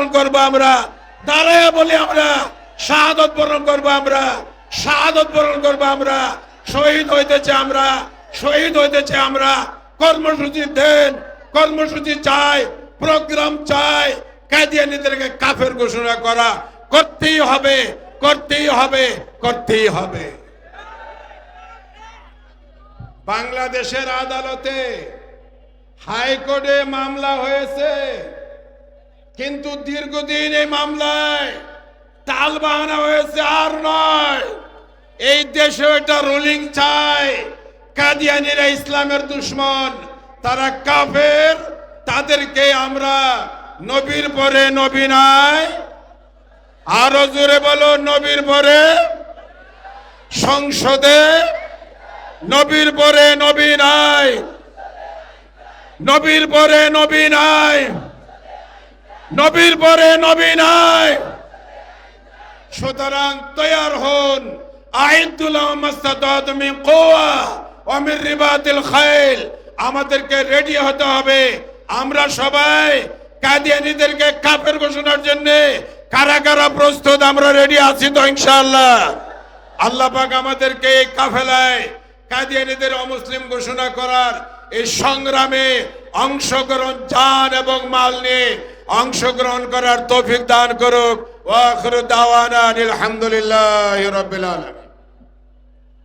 বরণ করব আমরা। দাঁড়ায় বলি আমরা, শাহাদত বরণ করব আমরা, শাহাদত বরণ করব আমরা, শহীদ হইতেছে আমরা, শহীদ হইতেছে আমরা, কর্মসূচি দেন, কর্মসূচি চাই, প্রোগ্রাম চাই কাদিয়ানিদেরকে কাফের ঘোষণা করা, করতেই হবে করতেই হবে করতেই হবে। বাংলাদেশের আদালতে হাইকোর্টে মামলা হয়েছে। কিন্তু দীর্ঘদিন এই মামলায় তাল বাহানা হয়েছে আর নয়। এই দেশে একটা রুলিং চায় কাদিয়ানিরা ইসলামের দুশ্মন, তারা কাফের, তাদেরকে আমরা নবীর পরে নবী নাই। আরও জোরে বলো, নবীর পরে সংসদে নবীর পরে নবী নাই। নবীর পরে নবী নাই। নবীর পরে নবী নাই। সুতরাং তৈয়ার হন। আমাদেরকে রেডি হতে হবে। আমরা সবাই কাদিয়ানীদেরকে কাফের ঘোষণার জন্য কারা কারা প্রস্তুত। আমরা রেডি আছি তো ইনশাআল্লাহ। আল্লাহ আমাদেরকে এই কাফেলায় কাদিয়ানীদের অমুসলিম ঘোষণা করার এই সংগ্রামে অংশগ্রহণ, জান এবং মাল নিয়ে অংশগ্রহণ করার তৌফিক দান করুক। ওয়া আখিরু দাওয়ানা আলহামদুলিল্লাহি রাব্বিল আলামিন।